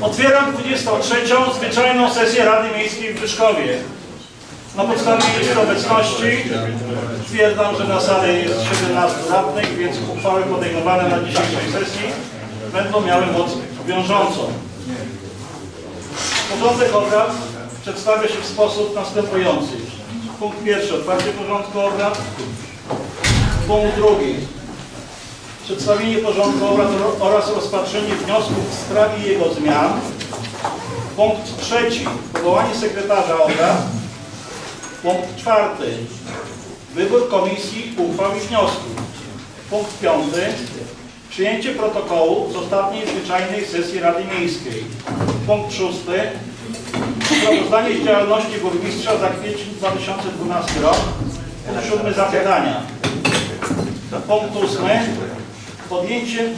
Otwieram 23. zwyczajną sesję Rady Miejskiej w Wyszkowie. Na podstawie listy obecności stwierdzam, że na sali jest 17 radnych, więc uchwały podejmowane na dzisiejszej sesji będą miały moc wiążącą. Porządek obrad przedstawia się w sposób następujący. Punkt pierwszy, otwarcie porządku obrad. Punkt drugi, przedstawienie porządku obrad oraz rozpatrzenie wniosków w sprawie jego zmian. Punkt trzeci, powołanie sekretarza obrad. Punkt czwarty, wybór komisji, uchwał i wniosków. Punkt piąty, przyjęcie protokołu z ostatniej zwyczajnej sesji Rady Miejskiej. Punkt szósty, sprawozdanie z działalności burmistrza za kwiecień 2012 rok. Punkt siódmy, zapytania. Punkt ósmy, podjęcie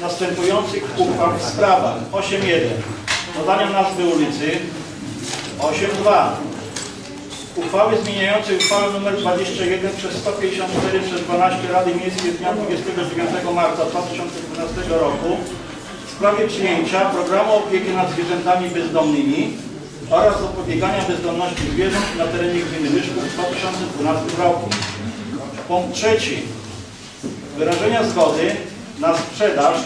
następujących uchwał w sprawach. 8.1 dodania nazwy ulicy. 8.2 uchwały zmieniającej uchwałę nr 21 przez 154 przez 12 Rady Miejskiej z dnia 29 marca 2012 roku w sprawie przyjęcia programu opieki nad zwierzętami bezdomnymi oraz zapobiegania bezdomności zwierząt na terenie gminy Myszków w 2012 roku. Punkt trzeci wyrażenia zgody na sprzedaż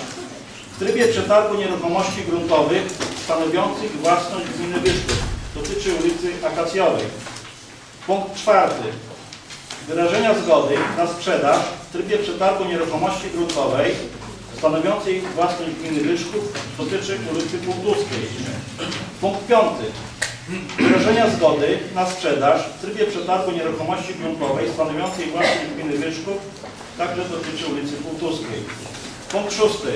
w trybie przetargu nieruchomości gruntowych stanowiących własność gminy Wyszków. Dotyczy ulicy Akacjowej. Punkt czwarty. Wyrażenia zgody na sprzedaż w trybie przetargu nieruchomości gruntowej stanowiącej własność gminy Wyszków. Dotyczy ulicy Półtuskiej. Punkt piąty. Wyrażenia zgody na sprzedaż w trybie przetargu nieruchomości gruntowej stanowiącej własność gminy Wyszków, także dotyczy ulicy Półtuskiej. Punkt szósty.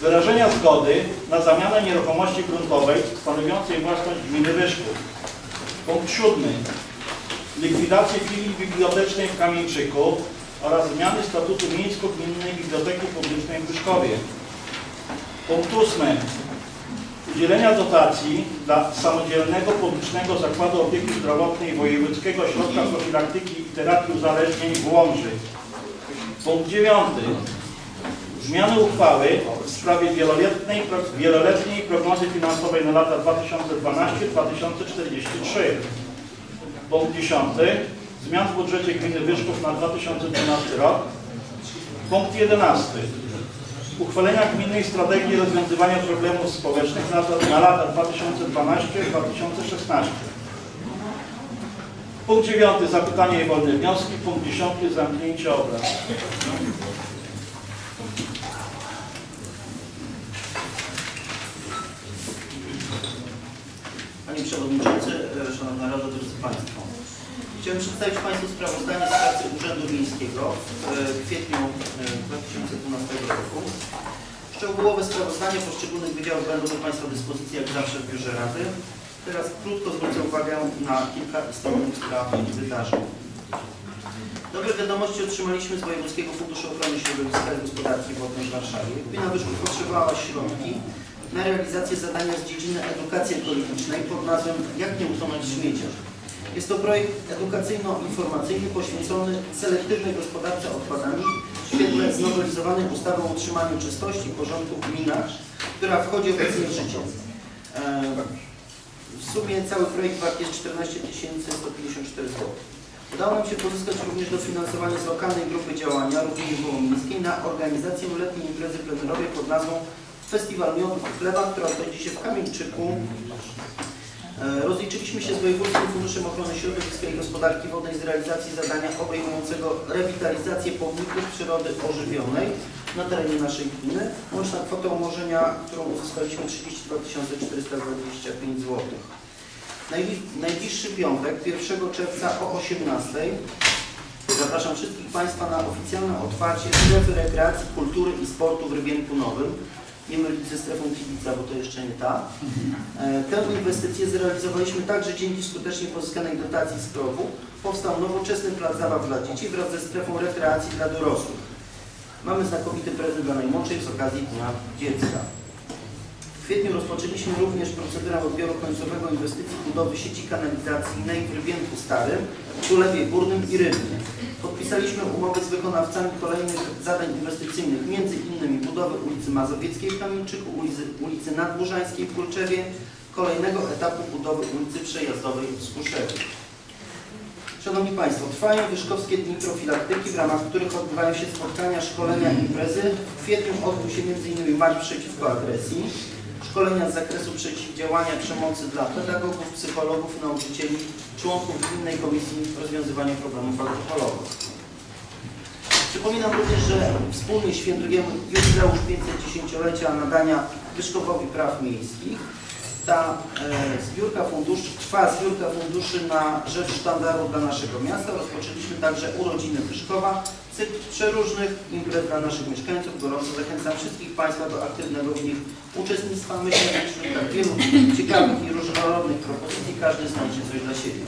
Wyrażenia zgody na zamianę nieruchomości gruntowej stanowiącej własność gminy Wyszków. Punkt siódmy. Likwidację filii bibliotecznej w Kamieńczyku oraz zmiany statutu Miejsko-Gminnej Biblioteki Publicznej w Wyszkowie. Punkt ósmy udzielenia dotacji dla samodzielnego publicznego zakładu opieki zdrowotnej Wojewódzkiego Ośrodka Profilaktyki i Terapii Uzależnień w Łomży. Punkt dziewiąty. Zmiany uchwały w sprawie wieloletniej, wieloletniej prognozy finansowej na lata 2012-2043. Punkt dziesiąty. Zmian w budżecie gminy Wyszków na 2012 rok. Punkt jedenasty uchwalenia gminnej strategii rozwiązywania problemów społecznych na, na lata 2012-2016. Punkt 9. Zapytania i wolne wnioski. Punkt 10. Zamknięcie obrad. Panie Przewodniczący, Szanowna Rado, drodzy Państwo. Chciałem przedstawić Państwu sprawozdanie z pracy Urzędu Miejskiego w e, kwietniu e, 2012 roku. Szczegółowe sprawozdanie poszczególnych wydziałów będą do Państwa dyspozycji jak zawsze w Biurze Rady. Teraz krótko zwrócę uwagę na kilka istotnych spraw i wydarzeń. Dobre wiadomości otrzymaliśmy z Wojewódzkiego Funduszu Ochrony Środowiska i Gospodarki Wodnej w Warszawie. Gmina Wyszków potrzebowała środki na realizację zadania z dziedziny edukacji ekologicznej pod nazwą Jak nie utonąć w śmieciach. Jest to projekt edukacyjno-informacyjny poświęcony selektywnej gospodarce odpadami w świetle znowelizowanej ustawy o utrzymaniu czystości i porządku w gminach, która wchodzi obecnie w życie. W sumie cały projekt wart jest 14 154 zł. Udało nam się pozyskać również dofinansowanie z lokalnej grupy działania Równie Wołomińskiej na organizację letniej imprezy plenerowej pod nazwą Festiwal Miodu Chleba, która odbędzie się w Kamieńczyku. E, Rozliczyliśmy się z Wojewódzkim Funduszem Ochrony Środowiska i Gospodarki Wodnej z realizacji zadania obejmującego rewitalizację pomników przyrody ożywionej na terenie naszej gminy. Łączna kwota umorzenia, którą uzyskaliśmy 32 425 zł. Najbli- Najbliższy piątek, 1 czerwca o 18 zapraszam wszystkich Państwa na oficjalne otwarcie strefy rekreacji, kultury i sportu w Rybienku Nowym. Nie mylić ze strefą kibica, bo to jeszcze nie ta. E, Tę inwestycję zrealizowaliśmy także dzięki skutecznie pozyskanej dotacji z PROW-u. Powstał nowoczesny plac zabaw dla dzieci wraz ze strefą rekreacji dla dorosłych. Mamy znakomity prezent dla najmłodszych z okazji Dnia Dziecka. W kwietniu rozpoczęliśmy również procedurę odbioru końcowego inwestycji budowy sieci kanalizacyjnej w Rybierku Starym, Kulewie Górnym i Rybnie. Podpisaliśmy umowy z wykonawcami kolejnych zadań inwestycyjnych, innymi budowy ulicy Mazowieckiej w Kamienczyku, ulicy, ulicy Nadburzańskiej w Kulczewie, kolejnego etapu budowy ulicy Przejazdowej w Skuszewie. Szanowni Państwo, trwają Wyszkowskie Dni Profilaktyki, w ramach których odbywają się spotkania, szkolenia i imprezy. W kwietniu odbył się m.in. Marsz przeciwko agresji, szkolenia z zakresu przeciwdziałania przemocy dla pedagogów, psychologów, nauczycieli, członków Gminnej Komisji Rozwiązywania Problemów Alkoholowych. Przypominam również, że wspólnie świętujemy jubileusz 510-lecia nadania Wyszkowowi Praw Miejskich. Ta e, zbiórka funduszy, trwa zbiórka funduszy na rzecz sztandaru dla naszego miasta. Rozpoczęliśmy także urodziny Wyszkowa, cykl przeróżnych imprez dla naszych mieszkańców. Gorąco zachęcam wszystkich Państwa do aktywnego w nich uczestnictwa. Myślę, że tak wielu ciekawych i różnorodnych propozycji każdy znajdzie coś dla siebie.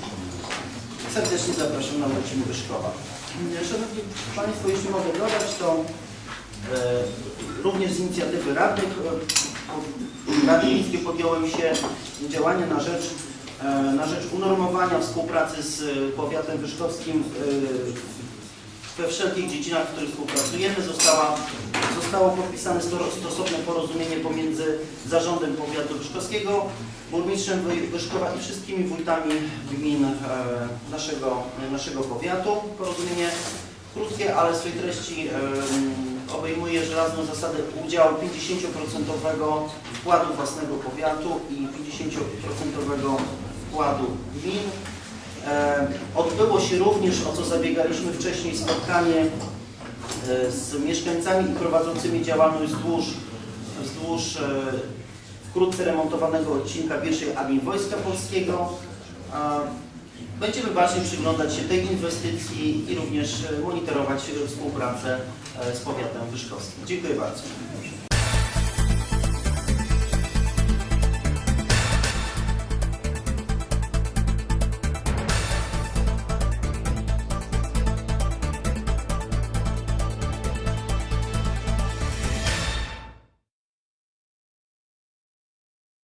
Serdecznie zapraszam na urodziny Wyszkowa. Szanowni Państwo, jeśli mogę dodać, to e, również z inicjatywy radnych e, Rady podjąłem się działania na rzecz, e, na rzecz unormowania współpracy z e, powiatem wyszkowskim e, we wszelkich dziedzinach, w których współpracujemy. Została, zostało podpisane sto- stosowne porozumienie pomiędzy zarządem powiatu wyszkowskiego, burmistrzem Wy- Wyszkowa i wszystkimi wójtami gmin naszego, naszego powiatu. Porozumienie krótkie, ale w swojej treści obejmuje żelazną zasadę udziału 50% wkładu własnego powiatu i 50% wkładu gmin. E, Odbyło się również, o co zabiegaliśmy wcześniej, spotkanie e, z mieszkańcami i prowadzącymi działalność wzdłuż, wzdłuż e, wkrótce remontowanego odcinka pierwszej armii Wojska Polskiego. Będziemy bacznie przyglądać się tej inwestycji i również monitorować współpracę e, z powiatem wyszkowskim. Dziękuję bardzo.